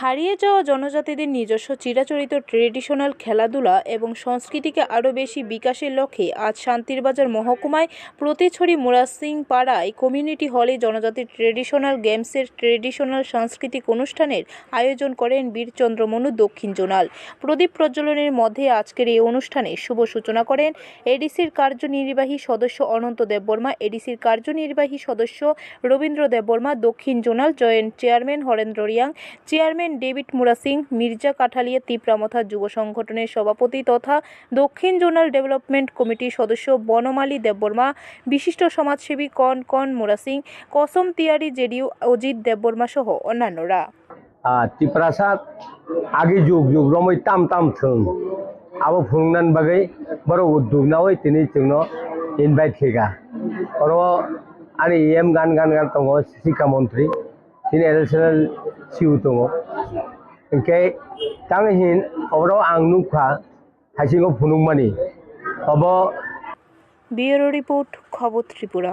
হারিয়ে যাওয়া জনজাতিদের নিজস্ব চিরাচরিত ট্রেডিশনাল খেলাধুলা এবং সংস্কৃতিকে আরও বেশি বিকাশের লক্ষ্যে আজ শান্তিরবাজার মহকুমায় প্রতিছড়ি মুরাসিং পাড়ায় কমিউনিটি হলে জনজাতির ট্রেডিশনাল গেমসের ট্রেডিশনাল সাংস্কৃতিক অনুষ্ঠানের আয়োজন করেন বীরচন্দ্রমনু দক্ষিণ জোনাল। প্রদীপ প্রজ্বলনের মধ্যে আজকের এই অনুষ্ঠানে শুভ সূচনা করেন এডিসির কার্যনির্বাহী সদস্য অনন্ত দেববর্মা, এডিসির কার্যনির্বাহী সদস্য রবীন্দ্র দেববর্মা, দক্ষিণ zonal joint chairman Harendra Reang, chairman David Murasing Mirza Kathalia Tipra Motha যুব সংগঠনের সভাপতি তথা দক্ষিণ জোনাল ডেভেলপমেন্ট কমিটির সদস্য বনমালী দেববর্মা বিশিষ্ট সমাজসেবী কন কন মুরাসিং কসম তিয়ারি জেডিউ অজিত দেববর্মা সহ অন্যান্যরা Ah, tiprasat agi juk juk romoi tam tam thung abo phungnan bagai baro uddug na oi tini chungno invite khega oro ani em gan gan gan tongo শিক্ষা মন্ত্রী তিনি এডিশনাল সিউ tongo ইনকে tanghin obro ang হাইসিং ফুনুংমানি অব bureau report খবর ত্রিপুরা